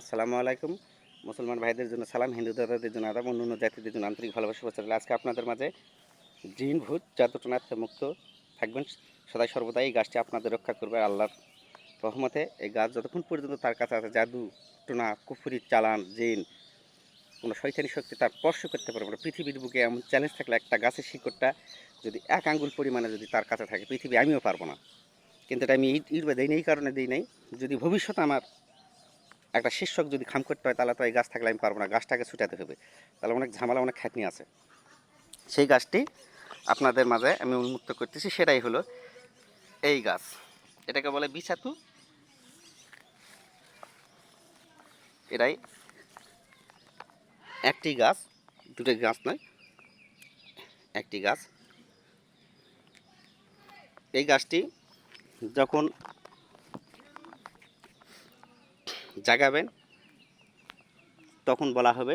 আসসালামু আলাইকুম। মুসলমান ভাইদের জন্য সালাম, হিন্দু দাদাদের জন্য আদাব অন্য জাতিদের জন্য আন্তরিক ভালোবাসা প্রচার আজকে আপনাদের মাঝে জিন, ভূত জাদুটনাথ মুক্ত থাকবেন। সদাই সর্বদা এই গাছটি আপনাদের রক্ষা করবে আল্লাহর রহমতে। এই গাছ যতক্ষণ পর্যন্ত তার কাছে আছে, জাদু, টোনা, কুফুরি, চালান, জিন, কোনো শৈতানি শক্তি তার স্পর্শ করতে পারবে না। পৃথিবীর বুকে এমন চ্যালেঞ্জ থাকলে একটা গাছের শিকড়টা যদি এক আঙ্গুল পরিমাণে যদি তার কাছে থাকে, পৃথিবী আমিও পারব না। কিন্তু এটা আমি ইটবে দিই এই কারণে দিই নাই। যদি ভবিষ্যতে আমার একটা শীর্ষক যদি খাম করতে হয়, তাহলে তো এই গাছ থাকলে আমি পারব না। গাছটাকে ছুটাতে হবে। তাহলে অনেক ঝামেলা, অনেক খাটনি আছে। সেই গাছটি আপনাদের মাঝে আমি উন্মুক্ত করতেছি। সেটাই হলো এই গাছ। এটাকে বলে বিছাতু এটাই একটি গাছ, দুটো গাছ নয়, একটি গাছ। এই গাছটি যখন জাগাবেন, তখন বলা হবে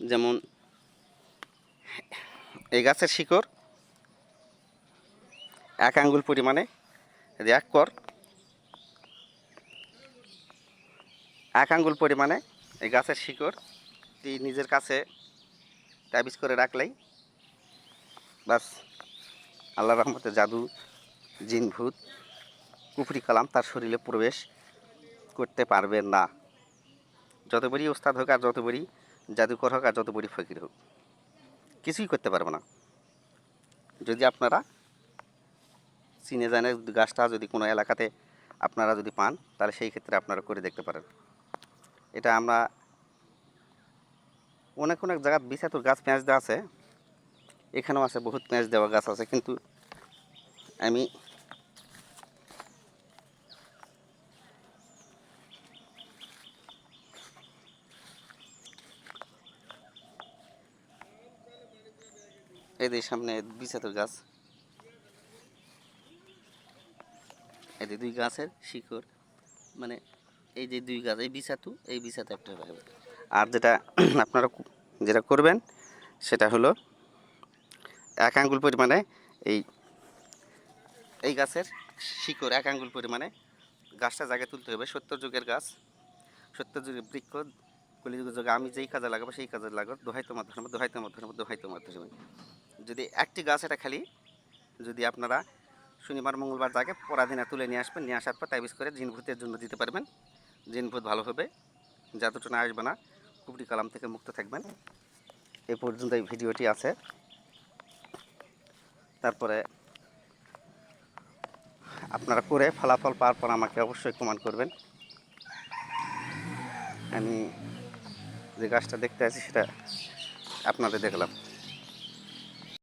যেমন এই গাছের শিকড় এক আঙ্গুল পরিমাণে এক কর এক আঙ্গুল পরিমাণে এই গাছের শিকড়টি নিজের কাছে তাবিজ করে রাখলেই বাস আল্লাহ রহমতে জাদু জিনভূত কুফরি, কালাম তার শরীরে প্রবেশ করতে পারবেন না। যত বড়ই ওস্তাদ হোক আর যত বড়ি জাদুকর হোক আর যত বড়ই ফকির হোক, কিছুই করতে পারবে না। যদি আপনারা চিনে জানে গাছটা যদি কোনো এলাকাতে আপনারা যদি পান, তাহলে সেই ক্ষেত্রে আপনারা করে দেখতে পারেন। এটা আমরা অনেক অনেক জায়গায় বিশাতুর গাছ পেঁয়াজ দেওয়া আছে, এখানেও আছে, বহুত পেঁয়াজ দেওয়া গাছ আছে, কিন্তু আমি এদের সামনে বিছাতুর গাছ। এদের দুই গাছের শিকড়। মানে এই যে দুই গাছ, এই বিছাতু এই বিছাতু একটা হবে আর যেটা আপনারা যেটা করবেন, সেটা হলো এক আঙ্গুল পরিমাণে এই এই গাছের শিকড়, এক আঙ্গুল পরিমাণে গাছটা জায়গায় তুলতে হবে। সত্তর যুগের গাছ, সত্তর যুগের বৃক্ষ কলিযুগের যুগে আমি যেই কাজে লাগাবো সেই কাজে লাগাবো দোহাই তোমার ধর্ম দোহাই তোমার ধর্ম দোহাই তোমার ধর্ম যদি একটি গাছ এটা খালি, যদি আপনারা শনিবার, মঙ্গলবার জাগে পরাদিনে তুলে নিয়ে আসবেন, নিয়ে আসার পর তাইবিজ করে জিন ভূতের জন্য দিতে পারবেন। জিন ভূত ভালো হবে জাদুটনা আসবে না কুবরি কালাম থেকে মুক্ত থাকবেন। এ পর্যন্ত এই ভিডিওটি আছে। তারপরে আপনারা করে ফলাফল পাওয়ার পর আমাকে অবশ্যই কমেন্ট করবেন। আমি যে গাছটা দেখতে আছি সেটা আপনাদের দেখলাম।